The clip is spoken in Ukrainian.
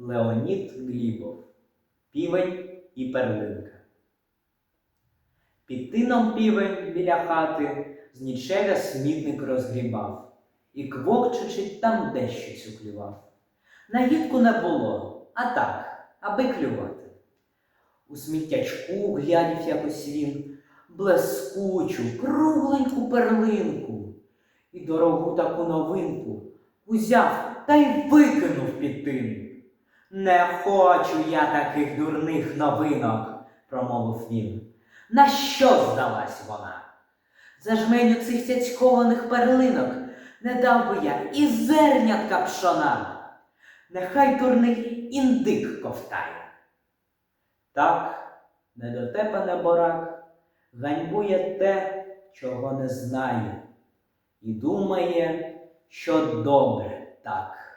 Леонід Глібов, Півень і перлинка. Під тином півень біля хати з нічеля смітник розгрібав, і квокчучи там дещо цюклював. Наїдку не було, а так, аби клювати. У сміттячку глядів якось він блискучу, кругленьку перлинку, і дорогу таку новинку узяв та й викинув під тин. Не хочу я таких дурних новинок, промовив він. На що здалась вона? За жменю цих цяцькованих перлинок не дав би я і зернятка пшона. Нехай дурний індик ковтає. Так, недотепане борак ганьбує те, чого не знає, і думає, що добре так.